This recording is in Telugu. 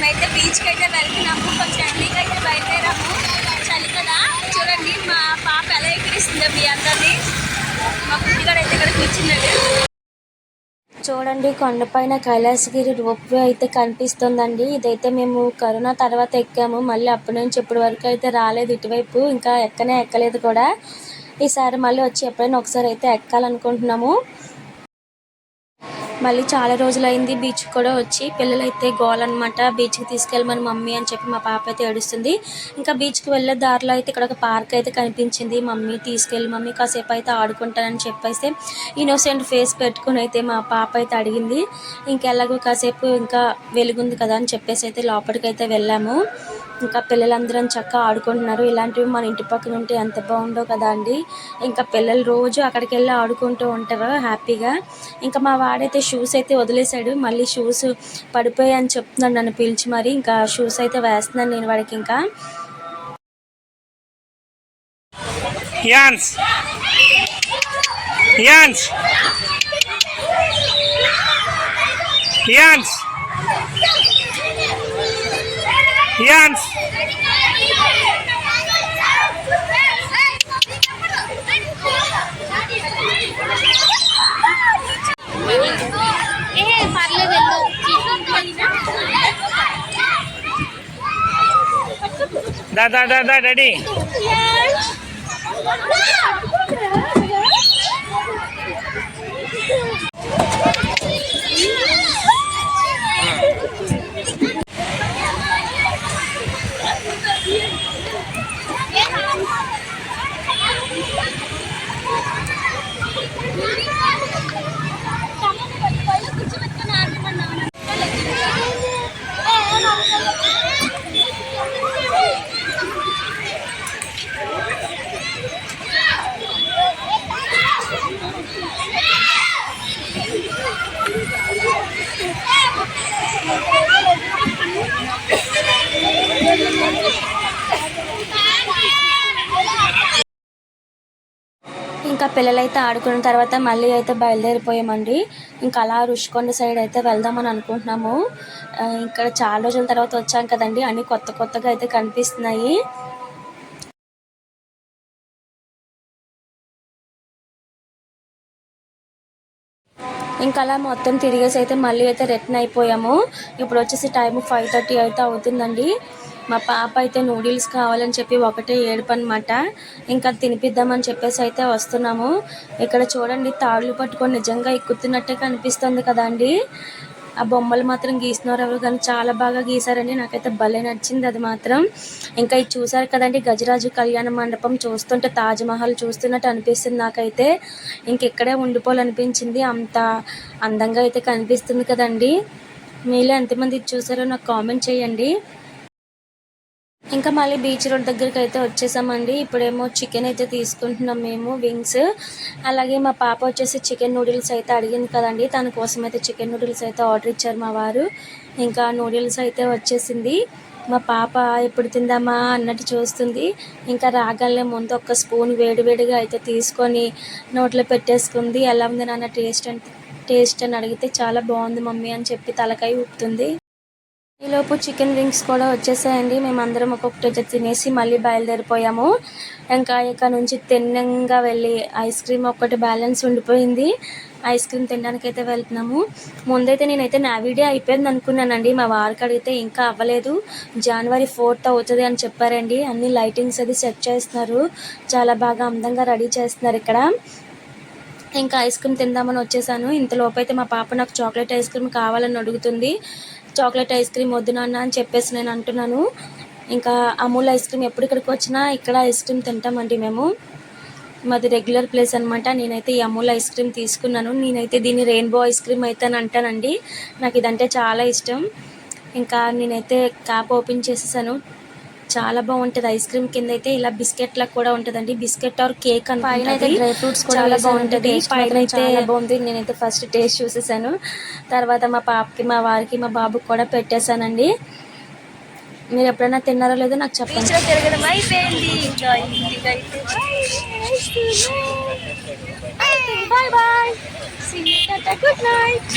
మేమైతే బీచ్కి అయితే వెళ్తున్నాము కొంచెం ఎర్లీగా అయితే బయలుదేరాము. చలి కదా. చూడండి మా పాప ఎలా ఎక్కిరిస్తుందో మీ అందరినీ. మా పుట్టిగాడు అయితే ఇక్కడ కూర్చున్నాడు. చూడండి కొండపైన కైలాసగిరి రోప్వే అయితే కనిపిస్తుందండి. ఇదైతే మేము కరోనా తర్వాత ఎక్కాము. మళ్ళీ అప్పటి నుంచి ఇప్పటి వరకు అయితే రాలేదు. ఇటువైపు ఇంకా ఎక్కనే ఎక్కలేదు కూడా. ఈసారి మళ్ళీ వచ్చి ఎప్పుడైనా ఒకసారి అయితే ఎక్కాలనుకుంటున్నాము. మళ్ళీ చాలా రోజులైంది బీచ్ కూడా వచ్చి. పిల్లలైతే గోల్ అనమాట బీచ్కి తీసుకెళ్ళమని మమ్మీ అని చెప్పి మా పాప అయితే ఏడుస్తుంది. ఇంకా బీచ్కి వెళ్ళే దారిలో అయితే ఇక్కడ ఒక పార్క్ అయితే కనిపించింది. మమ్మీ తీసుకెళ్ళి మమ్మీ కాసేపు అయితే ఆడుకుంటానని చెప్పేసి ఇన్నోసెంట్ ఫేస్ పెట్టుకుని అయితే మా పాప అయితే అడిగింది. ఇంకెలాగో కాసేపు ఇంకా వెలుగుంది కదా అని చెప్పేసి అయితే లోపలికి అయితే వెళ్ళాము. ఇంకా పిల్లలందరం చక్కగా ఆడుకుంటున్నారు ఇలాంటివి మన ఇంటి పక్కన ఉంటే ఎంత బాగుండో కదా అండి ఇంకా పిల్లలు రోజు అక్కడికి వెళ్ళి ఆడుకుంటూ ఉంటారు హ్యాపీగా ఇంకా మా వాడైతే షూస్ అయితే వదిలేశాడు మళ్ళీ షూస్ పడిపోయాయని చెప్తున్నాడు నన్ను పిలిచి మరి ఇంకా షూస్ అయితే వేస్తున్నాను నేను వాడికి ఇంకా Jans! Jans! Jans! ইয়ান্স Da da da da ready. Yeah. ఇంకా పిల్లలైతే ఆడుకున్న తర్వాత మళ్ళీ అయితే బయలుదేరిపోయామండి. ఇంకా అలా రుషికొండ సైడ్ అయితే వెళ్దామని అనుకుంటున్నాము. ఇక్కడ చాలా రోజుల తర్వాత వచ్చాం కదండి. అన్ని కొత్త కొత్తగా అయితే కనిపిస్తున్నాయి. ఇంకా అలా మొత్తం తిరిగేసి అయితే మళ్ళీ అయితే రిటర్న్ అయిపోయాము. ఇప్పుడు వచ్చేసి టైం ఫైవ్ థర్టీ అయితే అవుతుందండి. మా పాప అయితే నూడిల్స్ కావాలని చెప్పి ఒకటే ఏడుపు అనమాట ఇంకా తినిపిద్దామని చెప్పేసి అయితే వస్తున్నాము. ఇక్కడ చూడండి తాళ్ళు పట్టుకొని నిజంగా ఎక్కుతున్నట్టే కనిపిస్తుంది కదండి. ఆ బొమ్మలు మాత్రం గీసినారు ఎవరు కానీ చాలా బాగా గీసారండి. నాకైతే భలే నచ్చింది అది మాత్రం. ఇంకా ఇది చూసారు కదండి గజరాజు కళ్యాణ మండపం చూస్తుంటే తాజ్మహల్ చూస్తున్నట్టు అనిపిస్తుంది నాకైతే. ఇంకెక్కడే ఉండిపోవాలనిపించింది. అంత అందంగా అయితే కనిపిస్తుంది కదండి. మీలో ఎంతమంది ఇది చూసారో నాకు కామెంట్ చేయండి. ఇంకా మళ్ళీ బీచ్ రోడ్ దగ్గరికి అయితే వచ్చేసామండి. ఇప్పుడేమో చికెన్ అయితే తీసుకుంటున్నాం మేము వింగ్స్. అలాగే మా పాప వచ్చేసి చికెన్ నూడిల్స్ అయితే అడిగింది కదండి. తన కోసం అయితే చికెన్ నూడిల్స్ అయితే ఆర్డర్ ఇచ్చారు మా వారు. ఇంకా నూడిల్స్ అయితే వచ్చేసింది. మా పాప ఎప్పుడు తిందామా అన్నట్టు చూస్తుంది. ఇంకా రాగానే ముందు ఒక స్పూన్ వేడివేడిగా అయితే తీసుకొని నోట్లో పెట్టేసుకుంది. ఎలా ఉంది నాన్న టేస్ట్ అంటే టేస్ట్ అని అడిగితే చాలా బాగుంది మమ్మీ అని చెప్పి తలకాయ ఊపుతుంది. ఈలోపు చికెన్ వింగ్స్ కూడా వచ్చేసాయండి. మేమందరం ఒక్కొక్కటి తినేసి మళ్ళీ బయలుదేరిపోయాము. ఇంకా ఇక్కడ నుంచి తిన్నంగా వెళ్ళి ఐస్ క్రీమ్ ఒక్కటి బ్యాలెన్స్ ఉండిపోయింది. ఐస్ క్రీమ్ తినడానికి అయితే వెళ్తున్నాము. ముందైతే నేనైతే నావిడే అయిపోయింది అనుకున్నానండి. మా వారికి అడిగితే ఇంకా అవ్వలేదు. జనవరి ఫోర్త్ అవుతుంది అని చెప్పారండి. అన్ని లైటింగ్స్ అది సెట్ చేస్తున్నారు. చాలా బాగా అందంగా రెడీ చేస్తున్నారు ఇక్కడ. ఇంకా ఐస్ క్రీమ్ తిందామని వచ్చేసాను. ఇంతలోపు అయితే మా పాప నాకు చాక్లెట్ ఐస్ క్రీమ్ కావాలని అడుగుతుంది. చాక్లెట్ ఐస్ క్రీమ్ వద్దు నాన్న అని చెప్పేసి నేను అంటున్నాను. ఇంకా అమూల్ ఐస్ క్రీమ్ ఎప్పుడు ఇక్కడికి వచ్చినా ఇక్కడ ఐస్ క్రీమ్ తింటామండి మేము. మాది రెగ్యులర్ ప్లేస్ అనమాట నేనైతే ఈ అమూల్ ఐస్ క్రీమ్ తీసుకున్నాను. నేనైతే దీన్ని రెయిన్బో ఐస్ క్రీమ్ అయితే అని అంటానండి. నాకు ఇదంటే చాలా ఇష్టం. ఇంకా నేనైతే క్యాప్ ఓపెన్ చేసేసాను. చాలా బాగుంటది. ఐస్ క్రీమ్ కింద అయితే ఇలా బిస్కెట్ లా కూడా ఉంటదండి. బిస్కెట్ ఆర్ కేక్ అని పైన అయితే డ్రై ఫ్రూట్స్ చాలా బాగుంటది. పైన అయితే బాగుంది. నేనైతే ఫస్ట్ టేస్ట్ చూసేసాను. తర్వాత మా పాపకి మా వారికి మా బాబుకి కూడా పెట్టేశానండి. మీరు ఎప్పుడైనా తిన్నారో లేదో నాకు చెప్పండి. బీచ్లో తిరగడం అయిపోయింది. ఇంకా ఇంటికి అయితే బాయ్ బాయ్ గుడ్ నైట్